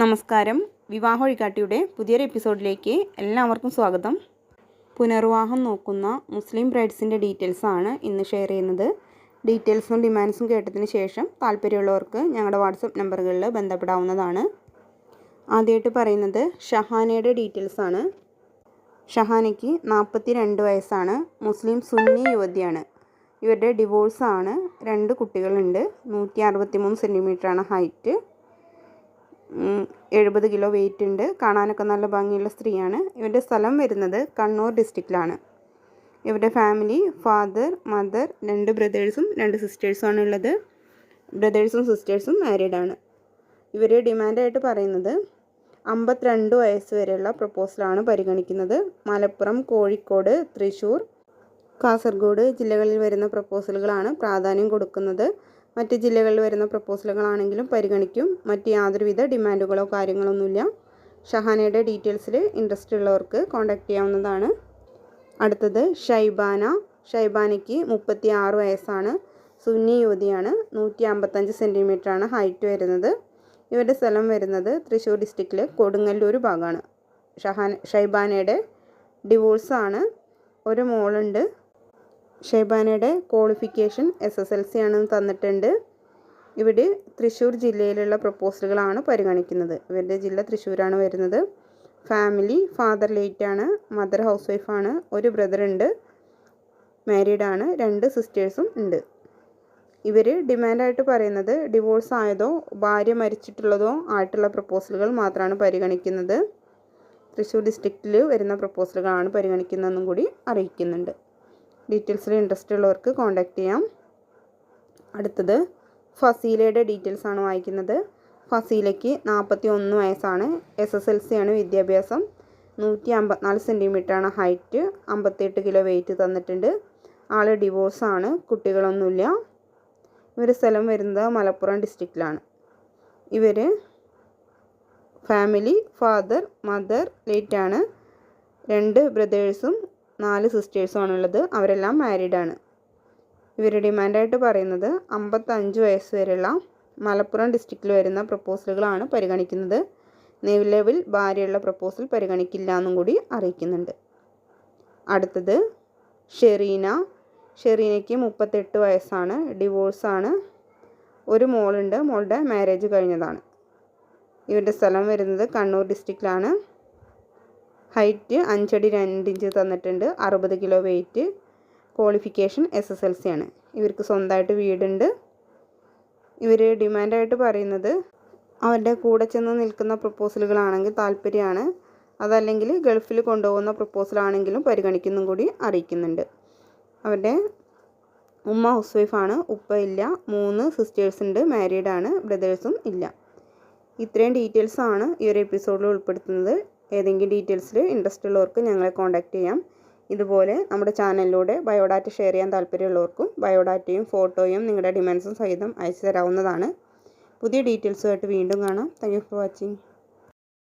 നമസ്കാരം. വിവാഹ വഴികാട്ടിയുടെ പുതിയൊരു എപ്പിസോഡിലേക്ക് എല്ലാവർക്കും സ്വാഗതം. പുനർവാഹം നോക്കുന്ന മുസ്ലിം ബ്രൈഡ്സിന്റെ ഡീറ്റെയിൽസ് ആണ് ഇന്ന് ഷെയർ ചെയ്യുന്നത്. ഡീറ്റെയിൽസും ഡിമാൻഡ്സും കേട്ടതിന് ശേഷം താല്പര്യമുള്ളവർക്ക് ഞങ്ങളുടെ വാട്സപ്പ് നമ്പറുകളിൽ ബന്ധപ്പെടാവുന്നതാണ്. ആദ്യമായിട്ട് പറയുന്നത് ഷഹാനയുടെ ഡീറ്റെയിൽസ് ആണ്. ഷഹാനയ്ക്ക് നാൽപ്പത്തി രണ്ട് വയസ്സാണ്. മുസ്ലിം സുന്നി യുവതിയാണ്. ഇവരുടെ ഡിവോഴ്സാണ്. രണ്ട് കുട്ടികളുണ്ട്. നൂറ്റി അറുപത്തി മൂന്ന് സെന്റിമീറ്ററാണ് ഹൈറ്റ്. എഴുപത് കിലോ വെയിറ്റ് ഉണ്ട്. കാണാനൊക്കെ നല്ല ഭംഗിയുള്ള സ്ത്രീയാണ്. ഇവരുടെ സ്ഥലം വരുന്നത് കണ്ണൂർ ഡിസ്ട്രിക്റ്റിലാണ് ഇവരുടെ ഫാമിലി ഫാദർ മദർ രണ്ട് ബ്രദേഴ്സും രണ്ട് സിസ്റ്റേഴ്സുമാണ് ഉള്ളത്. ബ്രദേഴ്സും സിസ്റ്റേഴ്സും മാരീഡാണ് ഇവർ ഡിമാൻഡായിട്ട് പറയുന്നത് അമ്പത്തിരണ്ട് വയസ്സ് വരെയുള്ള പ്രപ്പോസലാണ് പരിഗണിക്കുന്നത്. മലപ്പുറം കോഴിക്കോട് തൃശ്ശൂർ കാസർഗോഡ് ജില്ലകളിൽ വരുന്ന പ്രപ്പോസലുകളാണ് പ്രാധാന്യം കൊടുക്കുന്നത്. മറ്റ് ജില്ലകളിൽ വരുന്ന പ്രപ്പോസലുകളാണെങ്കിലും പരിഗണിക്കും. മറ്റ് യാതൊരുവിധ ഡിമാൻഡുകളോ കാര്യങ്ങളൊന്നുമില്ല. ഷഹാനയുടെ ഡീറ്റെയിൽസിൽ ഇൻട്രസ്റ്റ് ഉള്ളവർക്ക് കോൺടാക്റ്റ് ചെയ്യാവുന്നതാണ്. അടുത്തത് ഷൈബാന. ഷൈബാനയ്ക്ക് മുപ്പത്തി ആറ് വയസ്സാണ്. സുന്നി യുവതിയാണ്. നൂറ്റി അമ്പത്തഞ്ച് സെന്റിമീറ്ററാണ് ഹൈറ്റ് വരുന്നത്. ഇവരുടെ സ്ഥലം വരുന്നത് തൃശ്ശൂർ ഡിസ്ട്രിക്റ്റിലെ കൊടുങ്ങല്ലൂർ ഭാഗമാണ്. ഷഹാൻ ഷൈബാനയുടെ ഡിവോഴ്സാണ്. ഒരു മോളുണ്ട്. ഷൈബാനയുടെ qualification S S L C ആണെന്ന് തന്നിട്ടുണ്ട്. ഇവിടെ തൃശ്ശൂർ ജില്ലയിലുള്ള പ്രപ്പോസലുകളാണ് പരിഗണിക്കുന്നത്. ഇവരുടെ ജില്ല തൃശ്ശൂരാണ് വരുന്നത്. ഫാമിലി ഫാദർ ലേറ്റ് ആണ് മദർ ഹൗസ് വൈഫാണ് ഒരു ബ്രദർ ഉണ്ട് മാരീഡാണ് രണ്ട് സിസ്റ്റേഴ്സും ഉണ്ട്. ഇവർ ഡിമാൻഡായിട്ട് പറയുന്നത് ഡിവോഴ്സ് ആയതോ ഭാര്യ മരിച്ചിട്ടുള്ളതോ ആയിട്ടുള്ള പ്രപ്പോസലുകൾ മാത്രമാണ് പരിഗണിക്കുന്നത്. തൃശ്ശൂർ ഡിസ്ട്രിക്റ്റിൽ വരുന്ന പ്രപ്പോസലുകളാണ് പരിഗണിക്കുന്നതെന്നും കൂടി അറിയിക്കുന്നുണ്ട്. ഡീറ്റെയിൽസിൽ ഇൻട്രസ്റ്റ് ഉള്ളവർക്ക് കോൺടാക്ട് ചെയ്യാം. അടുത്തത് ഫസീലയുടെ ഡീറ്റെയിൽസ് ആണ് വായിക്കുന്നത്. ഫസീലയ്ക്ക് നാൽപ്പത്തി ഒന്ന് വയസ്സാണ്. എസ് എസ് എൽ സി ആണ് വിദ്യാഭ്യാസം. നൂറ്റി അമ്പത്തിനാല് സെന്റിമീറ്ററാണ് ഹൈറ്റ് അമ്പത്തിയെട്ട് കിലോ വെയിറ്റ് തന്നിട്ടുണ്ട്. ആൾ ഡിവോഴ്സാണ് കുട്ടികളൊന്നുമില്ല. ഇവർ സ്ഥലം വരുന്നത് മലപ്പുറം ഡിസ്ട്രിക്റ്റിലാണ് ഇവർ ഫാമിലി ഫാദർ മദർ ലേറ്റാണ് രണ്ട് ബ്രദേഴ്സും നാല് സിസ്റ്റേഴ്സുമാണ് ഉള്ളത് അവരെല്ലാം മാരീഡാണ് ഇവർ ഡിമാൻഡായിട്ട് പറയുന്നത് അമ്പത്തഞ്ച് വയസ്സ് വരെയുള്ള മലപ്പുറം ഡിസ്ട്രിക്റ്റിൽ വരുന്ന പ്രപ്പോസലുകളാണ് പരിഗണിക്കുന്നത്. നിലവിൽ ഭാര്യയുള്ള പ്രപ്പോസൽ പരിഗണിക്കില്ല എന്നും കൂടി അറിയിക്കുന്നുണ്ട്. അടുത്തത് ഷെറീന. ഷെറീനയ്ക്ക് മുപ്പത്തെട്ട് വയസ്സാണ്. ഡിവോഴ്സാണ് ഒരു മോളുണ്ട്. മോളുടെ മാരേജ് കഴിഞ്ഞതാണ്. ഇവരുടെ സ്ഥലം വരുന്നത് കണ്ണൂർ ഡിസ്ട്രിക്റ്റിലാണ് ഹൈറ്റ് അഞ്ചടി രണ്ട് ഇഞ്ച് തന്നിട്ടുണ്ട്. അറുപത് kilo weight. Qualification S S L C ആണ്. ഇവർക്ക് സ്വന്തമായിട്ട് വീടുണ്ട്. ഇവർ ഡിമാൻഡായിട്ട് പറയുന്നത് അവരുടെ കൂടെ ചെന്ന് നിൽക്കുന്ന പ്രപ്പോസലുകളാണെങ്കിൽ താല്പര്യമാണ്. അതല്ലെങ്കിൽ ഗൾഫിൽ കൊണ്ടുപോകുന്ന പ്രപ്പോസലാണെങ്കിലും പരിഗണിക്കുന്നും കൂടി അറിയിക്കുന്നുണ്ട്. അവരുടെ ഉമ്മ ഹൗസ് വൈഫാണ് ഉപ്പ ഇല്ല. മൂന്ന് സിസ്റ്റേഴ്സ് ഉണ്ട്. മാരീഡാണ് ബ്രദേഴ്സും ഇല്ല. ഇത്രയും ഡീറ്റെയിൽസാണ് ഈ ഒരു എപ്പിസോഡിൽ ഉൾപ്പെടുത്തുന്നത്. ഏതെങ്കിലും ഡീറ്റെയിൽസിൽ ഇൻട്രസ്റ്റ് ഉള്ളവർക്ക് ഞങ്ങളെ കോൺടാക്റ്റ് ചെയ്യാം. ഇതുപോലെ നമ്മുടെ ചാനലിലൂടെ ബയോഡാറ്റ ഷെയർ ചെയ്യാൻ താല്പര്യമുള്ളവർക്കും ബയോഡാറ്റയും ഫോട്ടോയും നിങ്ങളുടെ ഡിമാൻഡ്സും സഹിതം അയച്ചു തരാവുന്നതാണ് പുതിയ ഡീറ്റെയിൽസുമായിട്ട് വീണ്ടും കാണാം. Thank for watching